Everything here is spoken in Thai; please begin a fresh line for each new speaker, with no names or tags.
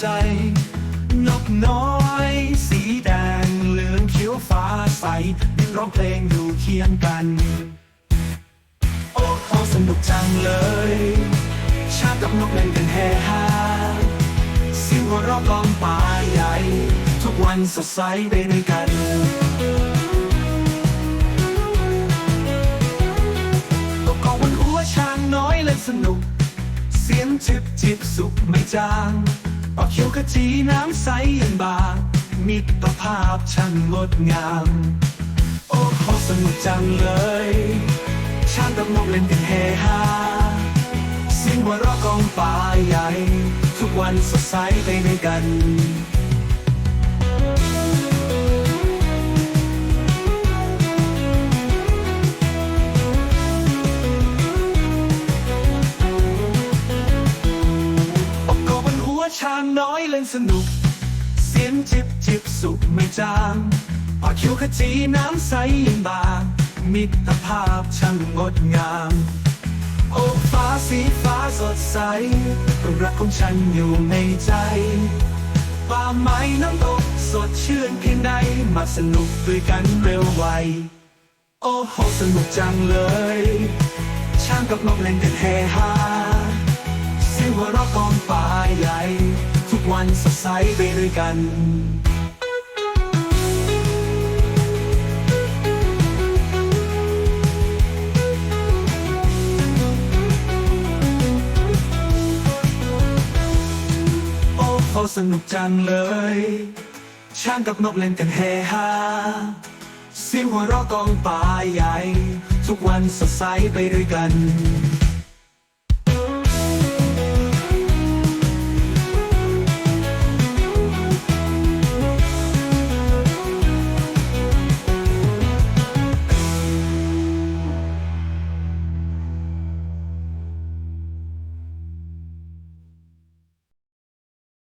ใจ นกน้อย สีแดงเหลืองเขียวฟ้าใสบินร้องเพลงอยู่เคียงกัน โอ้โหสนุกจังเลย ชาติกับนกเล่นกันเฮฮาเสียงหัวเราะกองป่าใหญ่ ทุกวันสดใสไปด้วยกันตกกองบนหัวช้างน้อยเล่นสนุก เสียงจิบจิบสุขไม่จาง ออกเขียวขจีน้ำใสยังบางมิตรภาพช่างงดงาม โอ้โหสนุกจังเลยช่างตำนกเล่นกันเฮฮาเสียงหัวเราะกองป่าใหญ่ ทุกวันสดใสไปด้วยกัน ช้างน้อยเล่นสนุก เสียงจิบจิบสุขไม่จางปากคิ้วขจีน้ำใสยิ่งบาง มิตรภาพช่างงดงาม โอ้ฟ้าสีฟ้าสดใสรักของฉันอยู่ในใจป่าไม้น้ำตกสดชื่นเพียงใดมาสนุกด้วยกันเร็วไว โอ้โหสนุกจังเลยช้างกับนกเล่นกันเฮฮาเสียงหัวเราะกองป่าใหญ่ วันสดใสไปด้วยกันโอ้สนุกจังเลยช้างกับนกเล่นกันเฮฮาเสียงหัวเราะกองป่าใหญ่ ทุกวันสดใสไปด้วยกัน